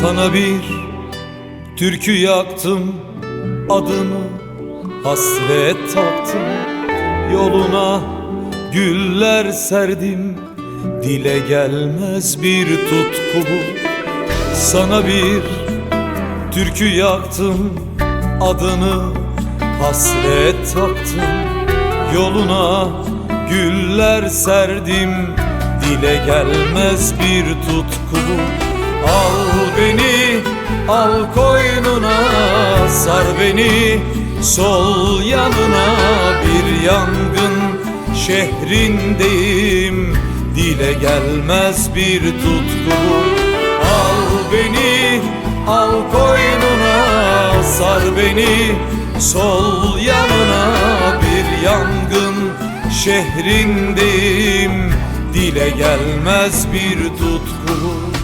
Sana bir türkü yaktım Adını hasret taktım. Yoluna güller serdim Dile gelmez bir tutku Sana bir türkü yaktım Adını hasret taktım. Yoluna güller serdim Dile gelmez bir tutku Al al koynuna Sar beni. Sol yanına Bir yangın. Şehrindeyim. Dile gelmez bir tutku. Al beni, al koynuna Sar beni. Sol yanına Bir yangın. Şehrindeyim. Dile gelmez bir tutku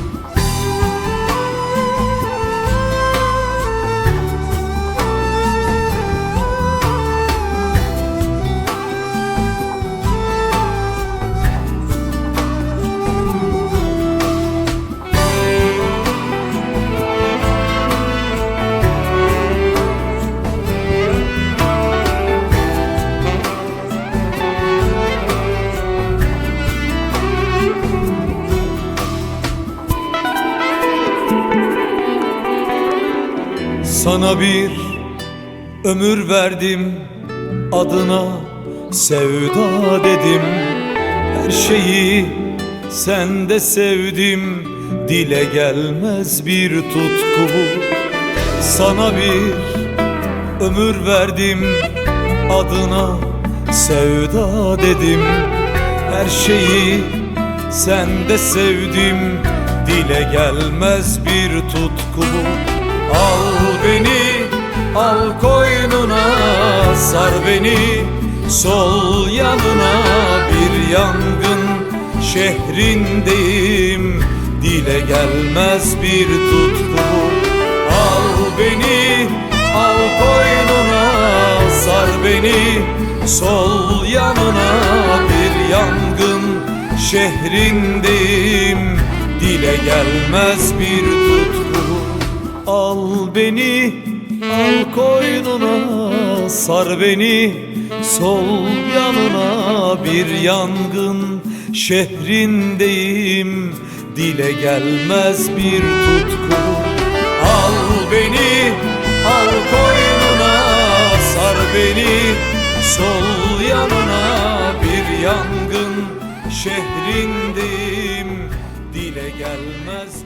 Sana bir ömür verdim Adına sevda dedim. Her şeyi sende sevdim Dile gelmez bir tutku Sana bir ömür verdim Adına sevda dedim. Her şeyi sende sevdim Dile gelmez bir tutku Al beni, al koynuna Sar beni. Sol yanına Bir yangın şehrindeyim. Dile gelmez bir tutku. Al beni, al koynuna Sar beni. Sol yanına Bir yangın şehrindeyim. Dile gelmez bir tutku Al beni, al koynuna Sar beni. Sol yanına Bir yangın şehrindeyim. Dile gelmez bir tutku. Al beni, al koynuna Sar beni. Sol yanına Bir yangın şehrindeyim. Dile gelmez